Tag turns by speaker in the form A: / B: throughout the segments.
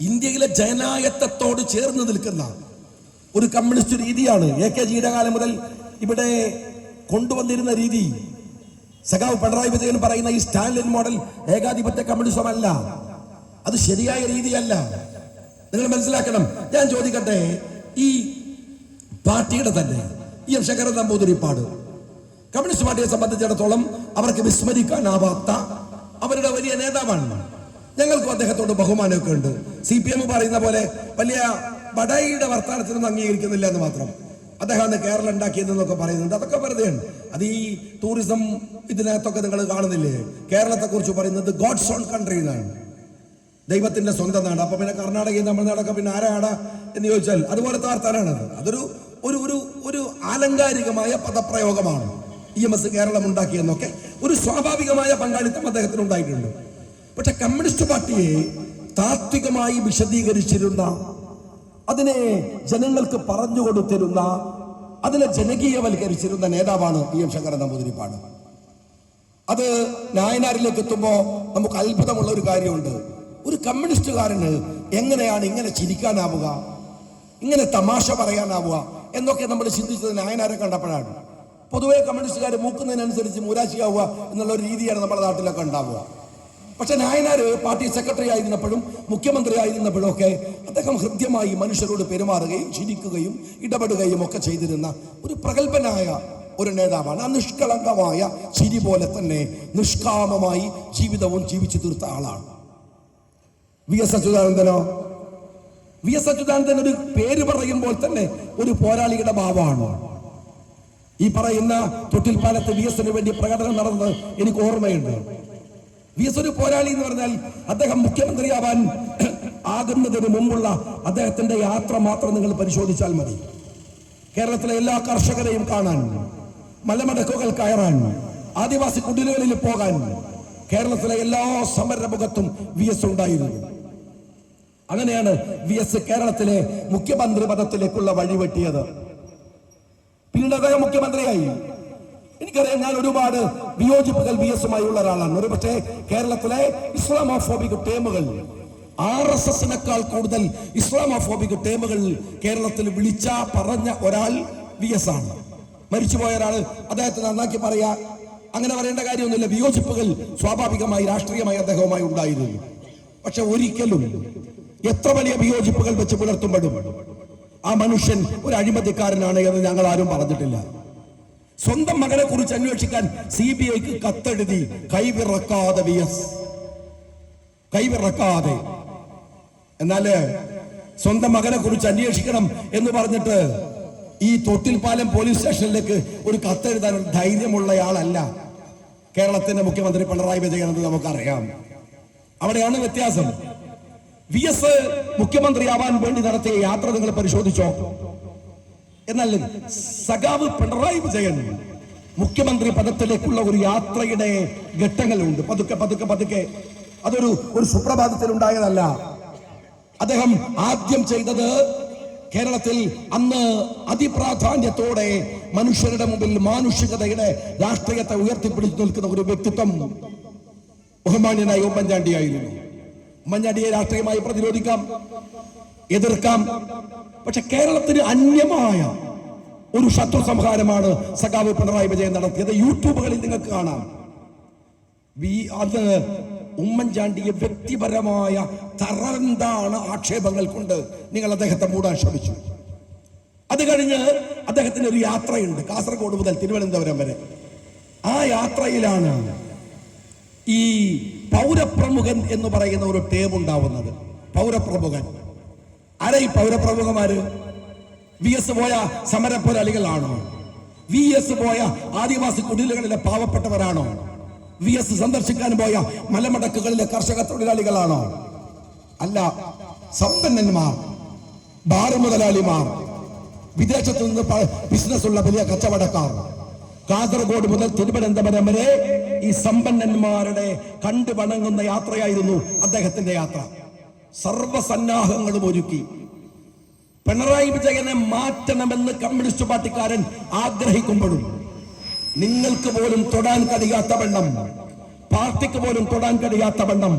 A: ഇന്ത്യയിലെ ജനായത്തത്തോട് ചേർന്ന് നിൽക്കുന്ന ഒരു കമ്മ്യൂണിസ്റ്റ് രീതിയാണ് എ കെ ജിയുടെ കാലം മുതൽ ഇവിടെ കൊണ്ടുവന്നിരുന്ന രീതി. സഖാവ് പിണറായി വിജയൻ പറയുന്ന ഈ സ്റ്റാലിൻ മോഡൽ ഏകാധിപത്യ കമ്മ്യൂണിസമല്ല അത് ശരിയായ രീതിയല്ല. നിങ്ങൾ മനസ്സിലാക്കണം. ഞാൻ ചോദിക്കട്ടെ ഈ പാർട്ടിയുടെ തന്നെ ഈ എം ശങ്കരൻ നമ്പൂതിരിപ്പാട് കമ്മ്യൂണിസ്റ്റ് പാർട്ടിയെ സംബന്ധിച്ചിടത്തോളം അവർക്ക് വിസ്മരിക്കാനാവാത്ത അവരുടെ വലിയ നേതാവാണ്. ഞങ്ങൾക്കും അദ്ദേഹത്തോട് ബഹുമാനമൊക്കെ ഉണ്ട്. സി പി എം പറയുന്ന പോലെ വലിയ ബഡായിയുടെ വർത്തമാനത്തിനൊന്നും അംഗീകരിക്കുന്നില്ല എന്ന് മാത്രം. അദ്ദേഹം അന്ന് കേരളം ഉണ്ടാക്കിയതെന്നൊക്കെ പറയുന്നുണ്ട്. അതൊക്കെ വെറുതെയാണ്. അത് ഈ ടൂറിസം ഇതിനകത്തൊക്കെ നിങ്ങൾ കാണുന്നില്ലേ? കേരളത്തെക്കുറിച്ച് പറയുന്നത് ഗോഡ്സ് ഓൺ കൺട്രി എന്നാണ്. ദൈവത്തിന്റെ സ്വന്തം നാട്. അപ്പൊ പിന്നെ കർണാടകയും തമിഴ്നാടൊക്കെ പിന്നെ ആരാടാ എന്ന് ചോദിച്ചാൽ അതുപോലത്തെ വർത്താനാണത് അതൊരു ഒരു ഒരു ഒരു ആലങ്കാരികമായ പദപ്രയോഗമാണ്. ഇ എം എസ് കേരളം ഉണ്ടാക്കിയെന്നൊക്കെ ഒരു സ്വാഭാവികമായ പങ്കാളിത്തം അദ്ദേഹത്തിന് ഉണ്ടായിട്ടുണ്ട്. പക്ഷെ കമ്മ്യൂണിസ്റ്റ് പാർട്ടിയെ താത്വികമായി വിശദീകരിച്ചിരുന്ന അതിനെ ജനങ്ങൾക്ക് പറഞ്ഞു കൊടുത്തിരുന്ന അതിനെ ജനകീയവൽക്കരിച്ചിരുന്ന നേതാവാണ് പി എം ശങ്കരൻ നമ്പൂതിരിപ്പാട്. അത് നായനാരിലേക്ക് എത്തുമ്പോൾ നമുക്ക് അത്ഭുതമുള്ള ഒരു കാര്യമുണ്ട്. ഒരു കമ്മ്യൂണിസ്റ്റുകാരന് എങ്ങനെയാണ് ഇങ്ങനെ ചിരിക്കാനാവുക ഇങ്ങനെ തമാശ പറയാനാവുക എന്നൊക്കെ നമ്മൾ ചിന്തിച്ചത് നായനാരെ കണ്ടപ്പോഴാണ്. പൊതുവേ കമ്മ്യൂണിസ്റ്റുകാർ മൂക്കുന്നതിനനുസരിച്ച് മൂരാശിയാവുക എന്നുള്ള ഒരു രീതിയാണ് നമ്മുടെ നാട്ടിലൊക്കെ ഉണ്ടാവുക. പക്ഷെ നായനാർ പാർട്ടി സെക്രട്ടറി ആയിരുന്നപ്പോഴും മുഖ്യമന്ത്രി ആയിരുന്നപ്പോഴും ഒക്കെ അദ്ദേഹം ഹൃദ്യമായി മനുഷ്യരോട് പെരുമാറുകയും ചിരിക്കുകയും ഇടപെടുകയും ഒക്കെ ചെയ്തിരുന്ന ഒരു പ്രഗത്ഭനായ ഒരു നേതാവാണ്. ആ നിഷ്കളങ്കമായ ചിരി പോലെ തന്നെ നിഷ്കാമമായി ജീവിതവും ജീവിച്ചു തീർത്ത ആളാണ്. വി എസ് അച്യുതാനന്ദനോ? വി എസ് അച്യുതാനന്ദൻ ഒരു പേര് പറയുമ്പോൾ തന്നെ ഒരു പോരാളിയുടെ ഭാവമാണ്. ഈ പറയുന്ന തൊട്ടിൽപ്പാലത്ത് വി എസിന് വേണ്ടി പ്രകടനം നടന്നത് എനിക്ക് ഓർമ്മയുണ്ട്. വി എസ് ഒരു പോരാളി എന്ന് പറഞ്ഞാൽ അദ്ദേഹം മുഖ്യമന്ത്രിയാവാൻ ആകുന്നതിന് മുമ്പുള്ള അദ്ദേഹത്തിന്റെ യാത്ര മാത്രം നിങ്ങൾ പരിശോധിച്ചാൽ മതി. കേരളത്തിലെ എല്ലാ കർഷകരെയും കാണാൻ മലമടക്കുകൾ കയറാൻ ആദിവാസി കുടിലുകളിൽ പോകാൻ കേരളത്തിലെ എല്ലാ സമരമുഖത്തും വി എസ് ഉണ്ടായിരുന്നു. അങ്ങനെയാണ് വി എസ് കേരളത്തിലെ മുഖ്യമന്ത്രി പദത്തിലേക്കുള്ള വഴിവെട്ടിയത്. പിന്നീട് അദ്ദേഹം മുഖ്യമന്ത്രിയായി. എനിക്കറിയാം ഞാൻ ഒരുപാട് വിയോജിപ്പുകൾ വി എസുമായി ഉള്ള ഒരാളാണ്. ഒരു പക്ഷേ കേരളത്തിലെ ഇസ്ലാമോഫോബിക് ടേമുകൾ ആർ എസ് എസിനേക്കാൾ കൂടുതൽ ഇസ്ലാമോഫോബിക് ടേമുകൾ കേരളത്തിൽ വിളിച്ച പറഞ്ഞ ഒരാൾ വി എസ് ആണ് മരിച്ചുപോയ ഒരാൾ അദ്ദേഹത്തെ നന്നാക്കി പറയാ. അങ്ങനെ പറയേണ്ട കാര്യമൊന്നുമില്ല. വിയോജിപ്പുകൾ സ്വാഭാവികമായി രാഷ്ട്രീയമായി അദ്ദേഹവുമായി ഉണ്ടായിരുന്നു. പക്ഷെ ഒരിക്കലും എത്ര വലിയ വിയോജിപ്പുകൾ വെച്ച് പുലർത്തുമ്പോഴും ആ മനുഷ്യൻ ഒരു അഴിമതിക്കാരനാണ് എന്ന് ഞങ്ങൾ ആരും പറഞ്ഞിട്ടില്ല. സ്വന്തം മകനെ കുറിച്ച് അന്വേഷിക്കാൻ സി ബി ഐക്ക് കത്തെഴുതി കൈവിറക്കാതെ വി എസ്. കൈവിറക്കാതെ. എന്നാൽ സ്വന്തം മകനെ കുറിച്ച് അന്വേഷിക്കണം എന്ന് പറഞ്ഞിട്ട് ഈ തൊട്ടിൽപ്പാലം പോലീസ് സ്റ്റേഷനിലേക്ക് ഒരു കത്തെഴുതാനുള്ള ധൈര്യമുള്ളയാളല്ല. കേരളത്തിന്റെ മുഖ്യമന്ത്രി പിണറായി വിജയൻ എന്ന് നമുക്കറിയാം. അവിടെയാണ് വ്യത്യാസം. വി എസ് മുഖ്യമന്ത്രിയാവാൻ വേണ്ടി നടത്തിയ യാത്ര നിങ്ങൾ പരിശോധിച്ചോ? എന്നാൽ സഖാവ് പിണറായി വിജയൻ മുഖ്യമന്ത്രി പദത്തിലേക്കുള്ള ഒരു യാത്രയുടെ ഘട്ടങ്ങളുണ്ട്. പതുക്കെ പതുക്കെ പതുക്കെ. അതൊരു ഒരു സുപ്രഭാതത്തിൽ ഉണ്ടായതല്ല അദ്ദേഹം ആദ്യം ചെയ്തത് കേരളത്തിൽ അന്ന് അതിപ്രാധാന്യത്തോടെ മനുഷ്യരുടെ മുമ്പിൽ മാനുഷികതയുടെ രാഷ്ട്രീയത്തെ ഉയർത്തിപ്പിടിച്ചു നിൽക്കുന്ന ഒരു വ്യക്തിത്വം ബഹുമാന്യനായ ഉമ്മൻചാണ്ടിയായിരുന്നു. ഉമ്മൻചാണ്ടിയെ രാഷ്ട്രീയമായി പ്രതിരോധിക്കാം. എതിർക്കാം. പക്ഷെ കേരളത്തിന് അന്യമായ ഒരു ശത്രു സംഹാരമാണ് സഖാവ് പിണറായി വിജയൻ നടത്തിയത്. യൂട്യൂബുകളിൽ നിങ്ങൾക്ക് കാണാം. അത് ഉമ്മൻചാണ്ടിയെ വ്യക്തിപരമായ തറന്താണ് ആക്ഷേപങ്ങൾ കൊണ്ട് നിങ്ങൾ അദ്ദേഹത്തെ മൂടാൻ ശ്രമിച്ചു. അത് കഴിഞ്ഞ് അദ്ദേഹത്തിന് ഒരു യാത്രയുണ്ട്. കാസർഗോഡ് മുതൽ തിരുവനന്തപുരം വരെ. ആ യാത്രയിലാണ് ഈ പൗരപ്രമുഖൻ എന്ന് പറയുന്ന ഒരു ടേം ഉണ്ടാവുന്നത്. പൗരപ്രമുഖൻ. ആരാ ഈ പൗരപ്രമുഖമാര് വി എസ് പോയ സമരപ്പോരാളികളാണോ? വി എസ് പോയ ആദിവാസി കുടിലുകളിലെ പാവപ്പെട്ടവരാണോ? വി എസ് സന്ദർശിക്കാൻ പോയ മലമടക്കുകളിലെ കർഷക തൊഴിലാളികളാണോ? അല്ല സമ്പന്നന്മാർ ബാർ മുതലാളിമാർ വിദേശത്തു നിന്ന് ബിസിനസ് ഉള്ള വലിയ കച്ചവടക്കാർ. കാസർഗോഡ് മുതൽ തിരുവനന്തപുരം വരെ ഈ സമ്പന്നന്മാരുടെ കണ്ടു വണങ്ങുന്ന യാത്രയായിരുന്നു അദ്ദേഹത്തിന്റെ യാത്ര. സർവസന്നാഹങ്ങളും ഒരുക്കി. പിണറായി വിജയനെ മാറ്റണമെന്ന് കമ്മ്യൂണിസ്റ്റ് പാർട്ടിക്കാരൻ ആഗ്രഹിക്കുമ്പോഴും നിങ്ങൾക്ക് പോലും തൊടാൻ കഴിയാത്ത വണ്ണം പാർട്ടിക്ക് പോലും തൊടാൻ കഴിയാത്ത വണ്ണം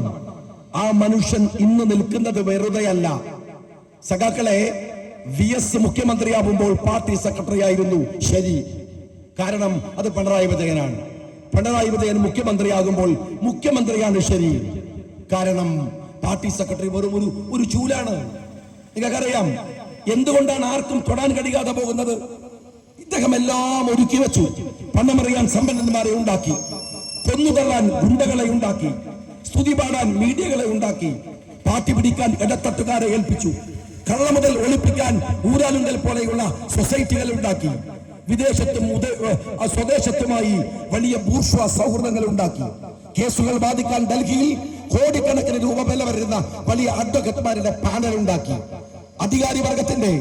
A: ആ മനുഷ്യൻ ഇന്ന് നിൽക്കുന്നത് വെറുതെയല്ല. സഖാക്കളെ വി എസ് മുഖ്യമന്ത്രിയാവുമ്പോൾ പാർട്ടി സെക്രട്ടറി ആയിരുന്നു ശരി. കാരണം അത് പിണറായി വിജയനാണ്. പിണറായി വിജയൻ മുഖ്യമന്ത്രിയാകുമ്പോൾ മുഖ്യമന്ത്രിയാണ് ശരി. കാരണം പാർട്ടി സെക്രട്ടറി വെറും ഒരു ഒരു ചൂലാണ്. നിങ്ങൾക്കറിയാം എന്തുകൊണ്ടാണ് ആർക്കും തൊടാൻ കഴിയാതെ പോകുന്നത്? ഇദ്ദേഹം എല്ലാം ഒരുക്കി വെച്ചു. പണമറിയാൻ സമ്പന്നന്മാരെ ഉണ്ടാക്കി. കൊന്നുതള്ളാൻ ഗുണ്ടകളെ ഉണ്ടാക്കി. സ്തുതി പാടാൻ മീഡിയകളെ ഉണ്ടാക്കി. പാർട്ടി പിടിക്കാൻ ഇടത്തട്ടുകാരെ ഏൽപ്പിച്ചു. കള്ള മുതൽ ഒളിപ്പിക്കാൻ ഊരാലുങ്കൽ പോലെയുള്ള സൊസൈറ്റികൾ ഉണ്ടാക്കി. വിദേശത്തും സ്വദേശത്തുമായി വലിയ ബൂർഷ്വ സൗഹൃദങ്ങൾ ഉണ്ടാക്കി. കേസുകൾ ബാധിക്കാൻ ഡൽഹിയിൽ കോടിക്കണക്കിന് രൂപ വില വരുന്ന വലിയ അഡ്വക്കറ്റ്മാരുടെ പാനൽ ഉണ്ടാക്കി അധികാരി വർഗത്തിന്റെ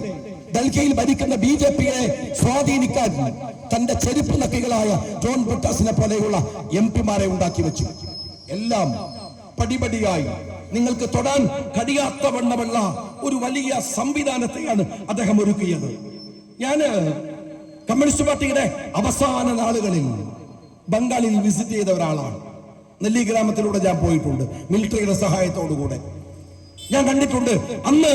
A: ഡൽഹിയിൽ ഭരിക്കുന്ന ബി ജെ പിയെ സ്വാധീനിക്കാൻ തന്റെ ചെരുപ്പ് നക്കികളായ ജോൺ ബ്രിട്ടാസിനെ പോലെയുള്ള എം പിമാരെ ഉണ്ടാക്കി വെച്ചു. എല്ലാം പടിപടിയായി. നിങ്ങൾക്ക് തൊടാൻ കഴിയാത്ത വണ്ണമുള്ള ഒരു വലിയ സംവിധാനത്തെയാണ് അദ്ദേഹം ഒരുക്കിയത്. ഞാൻ കമ്മ്യൂണിസ്റ്റ് പാർട്ടിയുടെ അവസാന നാളുകളിൽ ബംഗാളിൽ വിസിറ്റ് ചെയ്ത ഒരാളാണ്. നെല്ലി ഗ്രാമത്തിലൂടെ ഞാൻ പോയിട്ടുണ്ട്. മിലിറ്ററിയുടെ സഹായത്തോടുകൂടെ. ഞാൻ കണ്ടിട്ടുണ്ട്. അന്ന്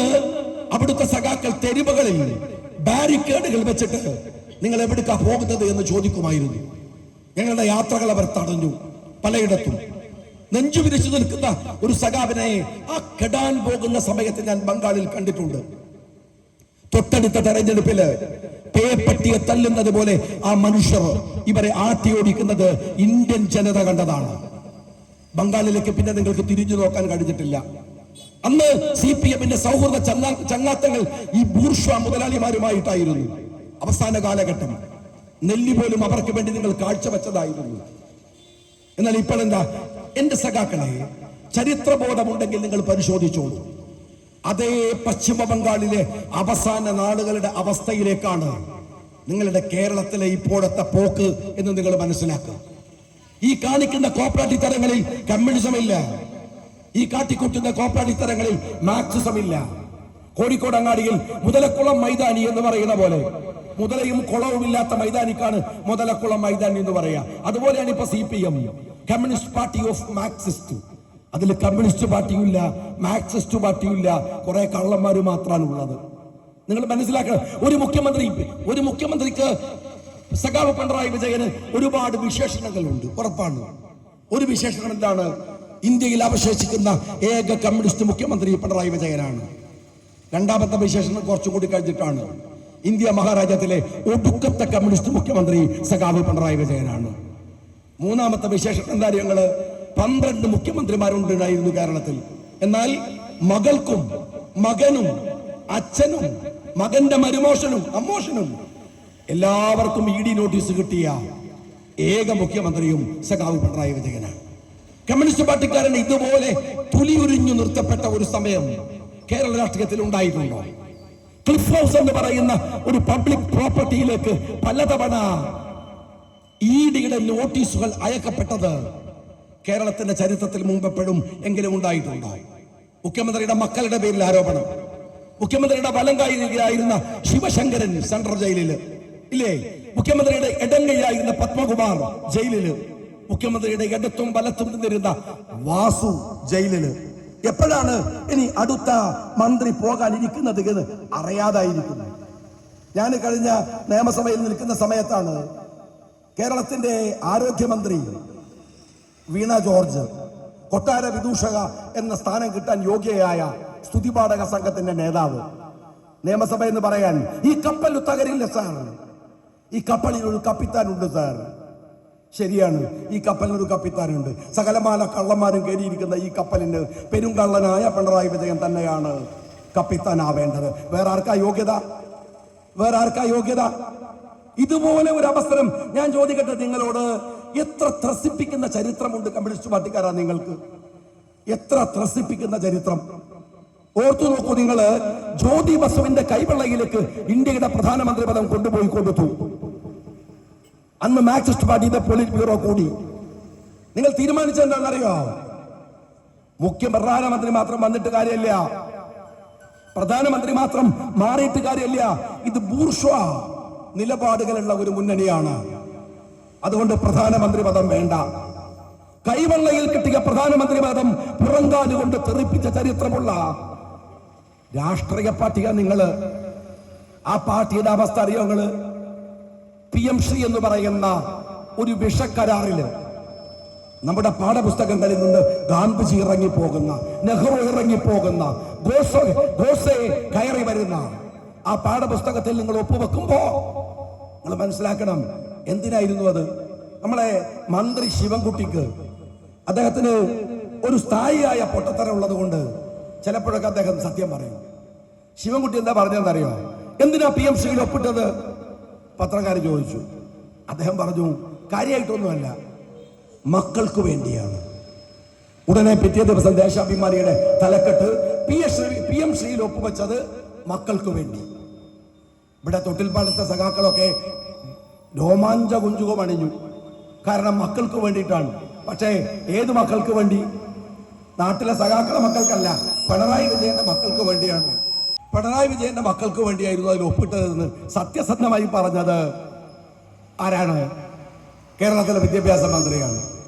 A: അവിടുത്തെ സഖാക്കൾ തെരുവുകളിൽ ബാരിക്കേഡുകൾ വെച്ചിട്ട് നിങ്ങൾ എവിടുക്കാ പോകുന്നത് എന്ന് ചോദിക്കുമായിരുന്നു. ഞങ്ങളുടെ യാത്രകൾ അവർ തടഞ്ഞു. പലയിടത്തും. നെഞ്ചു വിരിച്ചു നിൽക്കുന്ന ഒരു സഖാവിനെ ആ കെടാൻ പോകുന്ന സമയത്ത് ഞാൻ ബംഗാളിൽ കണ്ടിട്ടുണ്ട്. തൊട്ടടുത്ത തെരഞ്ഞെടുപ്പിൽ പേപ്പട്ടിയെ തല്ലുന്നത് പോലെ ആ മനുഷ്യർ ഇവരെ ആട്ടിയോടിക്കുന്നത് ഇന്ത്യൻ ജനത കണ്ടതാണ്. ബംഗാളിലേക്ക് പിന്നെ നിങ്ങൾക്ക് തിരിഞ്ഞു നോക്കാൻ കഴിഞ്ഞിട്ടില്ല. അന്ന് സി പി എമ്മിന്റെ സൗഹൃദ ചങ്ങാത്തങ്ങൾ ഈ ബൂർഷ മുതലാളിമാരുമായിട്ടായിരുന്നു. അവസാന കാലഘട്ടം. നെല്ലി പോലും അവർക്ക് വേണ്ടി നിങ്ങൾ കാഴ്ചവെച്ചതായിരുന്നു. എന്നാൽ ഇപ്പോൾ എന്താ എന്റെ സഖാക്കളെ ചരിത്രബോധമുണ്ടെങ്കിൽ നിങ്ങൾ പരിശോധിച്ചോളൂ. അതേ പശ്ചിമ ബംഗാളിലെ അവസാന നാളുകളുടെ അവസ്ഥയിലേക്കാണ് നിങ്ങളുടെ കേരളത്തിലെ ഇപ്പോഴത്തെ പോക്ക് എന്ന് നിങ്ങൾ മനസ്സിലാക്കുക. ഈ കാണിക്കുന്ന കോപ്പറേറ്റീവ് തരങ്ങളിൽ കമ്മ്യൂണിസം ഇല്ല ഈ കാട്ടിക്കൂട്ടുന്ന കോപ്പറേറ്റീവ് തരങ്ങളിൽ മാർക്സിസം ഇല്ല കോഴിക്കോട് അങ്ങാടിയിൽ മുതലക്കുളം മൈതാനി എന്ന് പറയുന്ന പോലെ. മുതലയും കുളവും ഇല്ലാത്ത മൈതാനിക്കാണ് മുതലക്കുളം മൈതാനി എന്ന് പറയാ. അതുപോലെയാണ് ഇപ്പൊ C P M communist party of Marxist. അതിൽ കമ്മ്യൂണിസ്റ്റ് പാർട്ടിയും ഇല്ല മാർക്സിസ്റ്റ് പാർട്ടിയും ഇല്ല. കുറെ കള്ളന്മാര് മാത്രമാണ് ഉള്ളത്. നിങ്ങൾ മനസ്സിലാക്കണം ഒരു മുഖ്യമന്ത്രി ഒരു മുഖ്യമന്ത്രിക്ക് സഖാവ് പിണറായി വിജയന് ഒരുപാട് വിശേഷണങ്ങളുണ്ട്. ഉറപ്പാണ്. ഒരു വിശേഷണം എന്താണ്? ഇന്ത്യയിൽ അവശേഷിക്കുന്ന ഏക കമ്മ്യൂണിസ്റ്റ് മുഖ്യമന്ത്രി പിണറായി വിജയനാണ്. രണ്ടാമത്തെ വിശേഷണം കുറച്ചുകൂടി കഴിഞ്ഞിട്ടാണ്. ഇന്ത്യ മഹാരാജ്യത്തിലെ ഒടുക്കത്തെ കമ്മ്യൂണിസ്റ്റ് മുഖ്യമന്ത്രി സഖാവ് പിണറായി വിജയനാണ്. മൂന്നാമത്തെ വിശേഷണം എന്താ ഞങ്ങൾ? പന്ത്രണ്ട് മുഖ്യമന്ത്രിമാരുണ്ടായിരുന്നു കേരളത്തിൽ. എന്നാൽ മകൾക്കും മകനും അച്ഛനും മകന്റെ മരുമോഷനും അമ്മോഷനും എല്ലാവർക്കും ഇ ഡി നോട്ടീസ് കിട്ടിയ ഏക മുഖ്യമന്ത്രിയും സഖാവ് പിണറായി വിജയനാണ്. കമ്മ്യൂണിസ്റ്റ് പാർട്ടിക്കാരൻ ഇതുപോലെ തുലി ഉരിഞ്ഞു നിർത്തപ്പെട്ട ഒരു സമയം കേരള രാഷ്ട്രീയത്തിൽ ഉണ്ടായിട്ടുണ്ടോ? ക്ലിഫ് ഹൗസ് എന്ന് പറയുന്ന ഒരു പബ്ലിക് പ്രോപ്പർട്ടിയിലേക്ക് പലതവണ ഇ ഡിയുടെ നോട്ടീസുകൾ അയക്കപ്പെട്ടത് കേരളത്തിന്റെ ചരിത്രത്തിൽ മുമ്പെപ്പോഴും എങ്കിലും ഉണ്ടായിട്ടുണ്ടോ? മുഖ്യമന്ത്രിയുടെ മക്കളുടെ പേരിൽ ആരോപണം. മുഖ്യമന്ത്രിയുടെ വലം കൈയായിരുന്ന ശിവശങ്കരൻ സെൻട്രൽ ജയിലിൽ. ഇല്ലേ? മുഖ്യമന്ത്രിയുടെ ഇടങ്കൈയായിരുന്ന പത്മകുമാർ ജയിലിൽ. മുഖ്യമന്ത്രിയുടെ ഇടത്തും വലത്തും നിന്നിരുന്ന വാസു ജയിലിൽ. എപ്പോഴാണ് ഇനി അടുത്ത മന്ത്രി പോകാൻ ഇരിക്കുന്നത് എന്ന് അറിയാതായിരിക്കുന്നു. ഞാൻ കഴിഞ്ഞ നിയമസഭയിൽ നിൽക്കുന്ന സമയത്താണ് കേരളത്തിന്റെ ആരോഗ്യമന്ത്രി വീണ ജോർജ് കൊട്ടാര വിദൂഷക എന്ന സ്ഥാനം കിട്ടാൻ യോഗ്യയായ സ്തുതിപാഠക സംഘത്തിന്റെ നേതാവ്. നിയമസഭ എന്ന് പറയാൻ ഈ കപ്പൽ തകരില്ല സാർ. ഈ കപ്പലിൽ ഒരു കപ്പിത്താനുണ്ട് സാർ. ശരിയാണ് ഈ കപ്പലിന് ഒരു കപ്പിത്താനുണ്ട്. സകലമാന കള്ളന്മാരും കയറിയിരിക്കുന്ന ഈ കപ്പലിന് പെരുങ്കള്ളനായ പിണറായി വിജയൻ തന്നെയാണ് കപ്പിത്താനാവേണ്ടത്. വേറെ ആർക്കാ യോഗ്യത? വേറെ ആർക്കാ യോഗ്യത? ഇതുപോലെ ഒരു അവസരം ഞാൻ ചോദിക്കട്ടെ നിങ്ങളോട്. എത്ര ത്രസിപ്പിക്കുന്ന ചരിത്രമുണ്ട് കമ്മ്യൂണിസ്റ്റ് പാർട്ടിക്കാരാ നിങ്ങൾക്ക്? എത്ര ത്രസിപ്പിക്കുന്ന ചരിത്രം? ഓർത്തു നോക്കൂ നിങ്ങൾ ജ്യോതി ബസുവിന്റെ കൈവെള്ളയിലേക്ക് ഇന്ത്യയുടെ പ്രധാനമന്ത്രി പദം കൊണ്ടുപോയി കൊടുത്തു അന്ന് മാർക്സിസ്റ്റ് പാർട്ടിയുടെ പോളിറ്റ് ബ്യൂറോ കൂടി. നിങ്ങൾ തീരുമാനിച്ചത് എന്താണെന്നറിയോ? മുഖ്യ പ്രധാനമന്ത്രി മാത്രം വന്നിട്ട് കാര്യമില്ല. പ്രധാനമന്ത്രി മാത്രം മാറിയിട്ട് കാര്യമില്ല. ഇത് ബൂർഷ്വ നിലപാടുകളുള്ള ഒരു മുന്നണിയാണ്. അതുകൊണ്ട് പ്രധാനമന്ത്രി പദം വേണ്ട. കൈവെള്ളയിൽ കിട്ടിയ പ്രധാനമന്ത്രി പദം പുറങ്കാലുകൊണ്ട് തെറിപ്പിച്ച ചരിത്രമുള്ള രാഷ്ട്രീയ പാർട്ടിയാണ് നിങ്ങൾ. ആ പാർട്ടിയുടെ അവസ്ഥ അറിയോ നിങ്ങൾ? പി എം ശ്രീ എന്ന് പറയുന്ന ഒരു വിഷക്കരാറിൽ നമ്മുടെ പാഠപുസ്തകങ്ങളിൽ നിന്ന് ഗാന്ധിജി ഇറങ്ങിപ്പോകുന്ന നെഹ്റു ഇറങ്ങിപ്പോകുന്ന കയറി വരുന്ന ആ പാഠപുസ്തകത്തിൽ നിങ്ങൾ ഒപ്പുവെക്കുമ്പോ നിങ്ങൾ മനസ്സിലാക്കണം എന്തിനായിരുന്നു അത്? നമ്മളെ മന്ത്രി ശിവൻകുട്ടിക്ക് അദ്ദേഹത്തിന് ഒരു സ്ഥായിയായ പൊട്ടത്തരം ഉള്ളത് കൊണ്ട് ചിലപ്പോഴൊക്കെ അദ്ദേഹം സത്യം പറയും. ശിവൻകുട്ടി എന്താ പറഞ്ഞതെന്നറിയോ? എന്തിനാ പി എം സിയിൽ ഒപ്പിട്ടത്? പത്രക്കാർ ചോദിച്ചു. അദ്ദേഹം പറഞ്ഞു കാര്യമായിട്ടൊന്നുമല്ല മക്കൾക്ക് വേണ്ടിയാണ്. ഉടനെ പിറ്റേ ദിവസം ദേശാഭിമാനിയുടെ തലക്കെട്ട് പി എസ് പി എം ശ്രീയിൽ ഒപ്പുവെച്ചത് മക്കൾക്ക് വേണ്ടി. ഇവിടെ തൊട്ടിൽപ്പാലത്തെ സഖാക്കളൊക്കെ രോമാഞ്ച കുഞ്ചുകം അണിഞ്ഞു കാരണം മക്കൾക്ക് വേണ്ടിയിട്ടാണ്. പക്ഷേ ഏത് മക്കൾക്ക് വേണ്ടി? നാട്ടിലെ സഖാക്കളെ മക്കൾക്കല്ല പിണറായി വിജയന്റെ മക്കൾക്ക് വേണ്ടിയാണ്. പിണറായി വിജയന്റെ മക്കൾക്ക് വേണ്ടിയായിരുന്നു അതിൽ ഒപ്പിട്ടതെന്ന് സത്യസന്ധമായി പറഞ്ഞത് ആരാണ്? കേരളത്തിലെ വിദ്യാഭ്യാസ മന്ത്രിയാണ്.